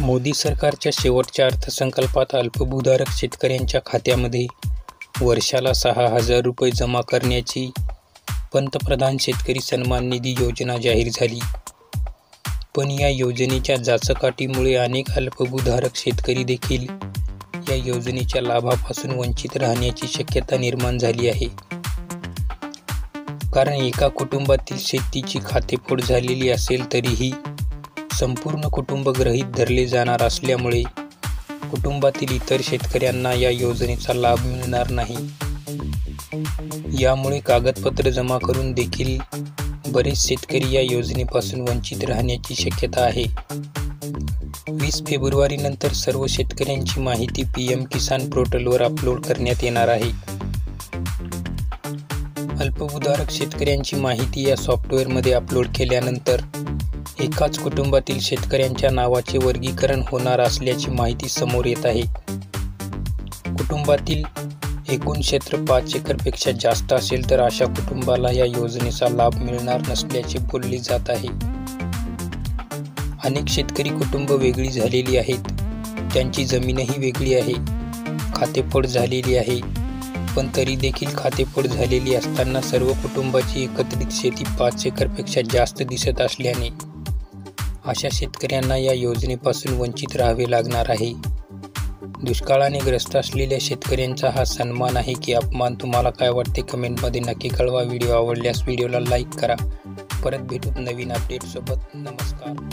मोदी सरकारच्या शेवटच्या अर्थसंकल्पात अल्पभूधारक शेतकऱ्यांच्या खात्यामध्ये वर्षाला सहा हजार रुपये जमा करण्याची पंतप्रधान शेतकरी सन्मान निधी योजना जाहीर झाली. पण या योजनेच्या जाचकाटीमुळे अनेक अल्पभूधारक शेतकरी देखील या योजनेच्या लाभापासून वंचित राहण्याची शक्यता निर्माण झाली आहे. कारण एका कुटुंबातील शेतीची खातेफोड झालेली असेल तरीही संपूर्ण कुटुंब गृहीत धरले जाणार असल्यामुळे कुटुंबातील इतर शेतकऱ्यांना या योजनेचा लाभ मिळणार नाही. यामुळे कागदपत्र जमा करून देखील बरेच शेतकरी या योजनेपासून वंचित राहण्याची शक्यता आहे. वीस फेब्रुवारीनंतर सर्व शेतकऱ्यांची माहिती पी एम किसान पोर्टलवर अपलोड करण्यात येणार आहे. अल्पभूधारक शेतकऱ्यांची माहिती या सॉफ्टवेअरमध्ये अपलोड केल्यानंतर एकाच कुटुंबातील शेतकऱ्यांच्या नावाचे वर्गीकरण होणार असल्याची माहिती समोर येत आहे. कुटुंबातील एकूण क्षेत्र पाच एकरपेक्षा जास्त असेल तर अशा कुटुंबाला या योजनेचा लाभ मिळणार नसल्याचे बोलले जात आहे. अनेक शेतकरी कुटुंब वेगळी झालेली आहेत. त्यांची जमीनही वेगळी आहे. खातेफळ झालेली आहे. पण तरी देखील खातेफळ झालेली असताना सर्व कुटुंबाची एकत्रित शेती पाच एकरपेक्षा जास्त दिसत असल्याने अशा शेतकऱ्यांना या योजनेपासून वंचित राहावे लागणार आहे. दुष्काळाने ग्रस्त असलेल्या शेतकऱ्यांचा हा सन्मान आहे की अपमान तुम्हाला काय वाटते कमेंटमध्ये नक्की कळवा. व्हिडिओ आवडल्यास व्हिडिओला लाईक करा. परत भेटू नवीन अपडेटसोबत. नमस्कार.